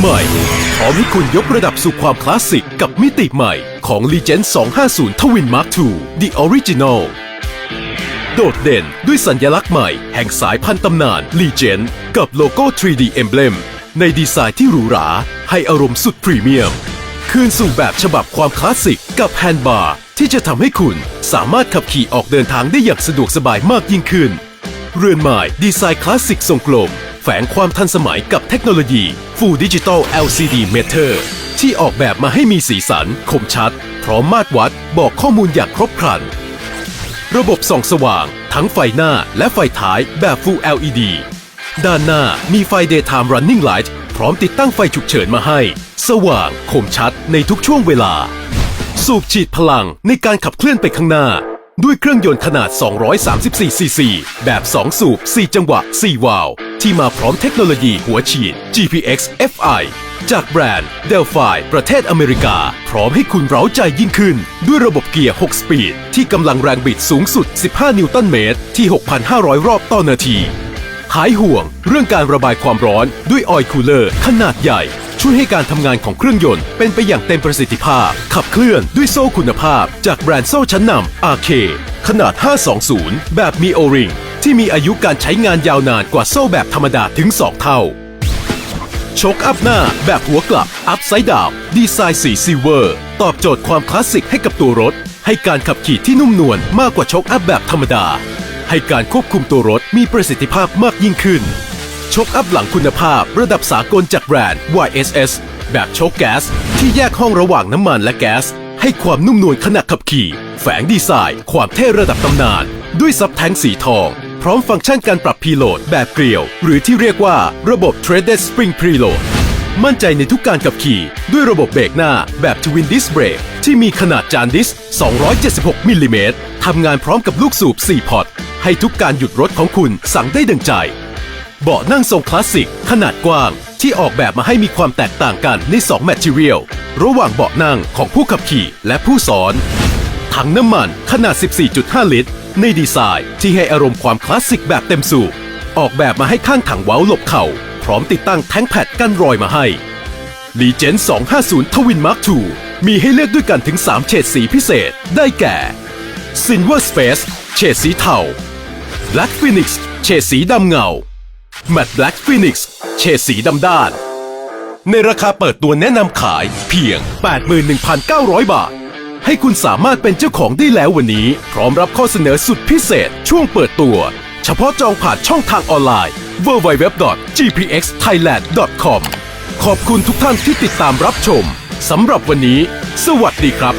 ใหม่พร้อมให้คุณยกระดับสู่ความคลาสสิกกับมิติใหม่ของ Legend 250 Twin Mark II The Original โดดเด่นด้วยสัญลักษณ์ใหม่แห่งสายพันธุ์ตำนาน Legend กับโลโก้ 3D Emblem ในดีไซน์ที่หรูหรา ให้อารมณ์สุดพรีเมียม คืนสู่แบบฉบับความคลาสสิกกับแฮนด์บาร์ที่จะทำให้คุณสามารถขับขี่ออกเดินทางได้อย่างสะดวกสบายมากยิ่งขึ้น เรือนไม้ดีไซน์คลาสสิกทรงกลม แฝงความทันสมัยกับเทคโนโลยี Full Digital LCD Meter ที่ออกแบบมาให้มีสีสัน คมชัด พร้อมมาตรวัดบอกข้อมูลอย่างครบครัน ระบบส่องสว่าง ทั้งไฟหน้าและไฟท้ายแบบ Full LED ด้านหน้ามีไฟ Daytime Running Light พร้อมติดตั้งไฟฉุกเฉินมาให้ สว่างคมชัดในทุกช่วงเวลา สูบฉีดพลังในการขับเคลื่อนไปข้างหน้า ด้วยเครื่องยนต์ขนาด 234 ซีซี แบบ 2 สูบ 4 จังหวะ 4 วาล์วที่มาพร้อมเทคโนโลยีหัวฉีด GPX FI จากแบรนด์ Delphi ประเทศอเมริกา พร้อมให้คุณเร้าใจยิ่งขึ้น ด้วยระบบเกียร์ 6 สปีด ที่กำลังแรงบิดสูงสุด 15 นิวตันเมตร ที่ 6,500 รอบต่อนาที หายห่วงเรื่องการระบายความร้อนด้วยออยล์คูลเลอร์ขนาดใหญ่ ช่วยให้การทำงานของเครื่องยนต์เป็นไปอย่างเต็มประสิทธิภาพ ขับเคลื่อนด้วยโซ่คุณภาพ จากแบรนด์โซ่ชั้นนำ RK ขนาด 520 แบบมีโอริงที่มีอายุการใช้งานยาวนานกว่าโซ่แบบธรรมดาถึง 2 เท่าชคอัพหน้าแบบหัวกลับอัพไซด์ดาวดีไซน์สีซิลเวอร์ ตอบโจทย์ความคลาสสิกให้กับตัวรถ ให้การขับขี่ที่นุ่มนวลมากกว่าชคอัพแบบธรรมดา ให้การควบคุมตัวรถมีประสิทธิภาพมากยิ่งขึ้น ชคอัพหลังคุณภาพระดับสากลจากแบรนด์ YSS แบบโชคแก๊ส ที่แยกห้องระหว่างน้ำมันและแก๊ส ให้ความนุ่มนวลขณะขับขี่ แฝงดีไซน์ ความเท่ระดับตำนาน ด้วยซับแทงสีทอง พร้อมฟังก์ชันการปรับพีโหลดแบบเกลียว หรือที่เรียกว่าระบบ Threaded Spring Preload มั่นใจในทุกการขับขี่ด้วยระบบเบรกหน้าแบบ Twin Disc Brake ที่มีขนาดจานดิส 276 มิลลิเมตรทำงานพร้อมกับลูกสูบ 4 พอร์ต ให้ทุกการหยุดรถของคุณสั่งได้ดังใจ เบาะนั่งทรงคลาสสิก ขนาดกว้าง ที่ออกแบบมาให้มีความแตกต่างกันใน2แมทเทียลระหว่างเบาะนั่งของผู้ขับขี่และผู้สอน ถังน้ำมันขนาด 14.5 ลิตร ในดีไซน์ที่ให้อารมณ์ความคลาสสิกแบบเต็มสูบออกแบบมาให้ข้างถังเว้าหลบเข่า พร้อมติดตั้งแท้งแพดกันรอยมาให้ l e g e n d 250 Twin Mark II มีให้เลือกด้วยกันถึง 3 เฉดสีพิเศษ ได้แก่ Silver Space เฉดสีเทา Black Phoenix เฉดสีดำเงา Matte Black Phoenix เฉดสีดำด้าน ในราคาเปิดตัวแนะนำขายเพียง 81,900 บาท ให้คุณสามารถเป็นเจ้าของได้แล้ววันนี้ พร้อมรับข้อเสนอสุดพิเศษช่วงเปิดตัว เฉพาะจองผ่านช่องทางออนไลน์ www.gpxthailand.com ขอบคุณทุกท่านที่ติดตามรับชมสำหรับวันนี้ สวัสดีครับ